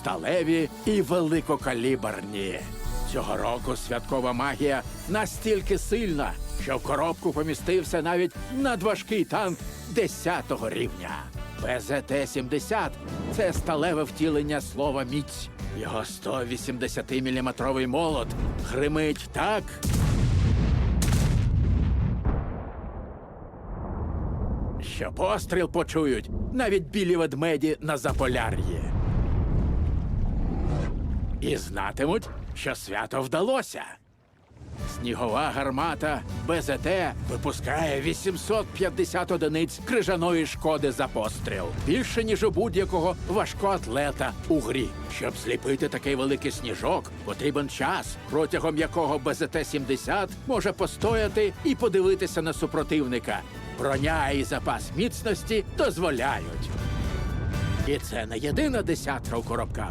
сталеві і великокаліберні. Цього року святкова магія настільки сильна, що в коробку помістився навіть надважкий танк 10-го рівня. ПЗТ-70 – це сталеве втілення слова міць. Його 180-мм молот гримить так, що постріл почують навіть білі ведмеді на Заполяр'ї. І знатимуть, що свято вдалося. Снігова гармата БЗТ випускає 850 одиниць крижаної шкоди за постріл. Більше, ніж у будь-якого важкоатлета у грі. Щоб зліпити такий великий сніжок, потрібен час, протягом якого БЗТ-70 може постояти і подивитися на супротивника. Броня і запас міцності дозволяють. І це не єдина десятка у коробках.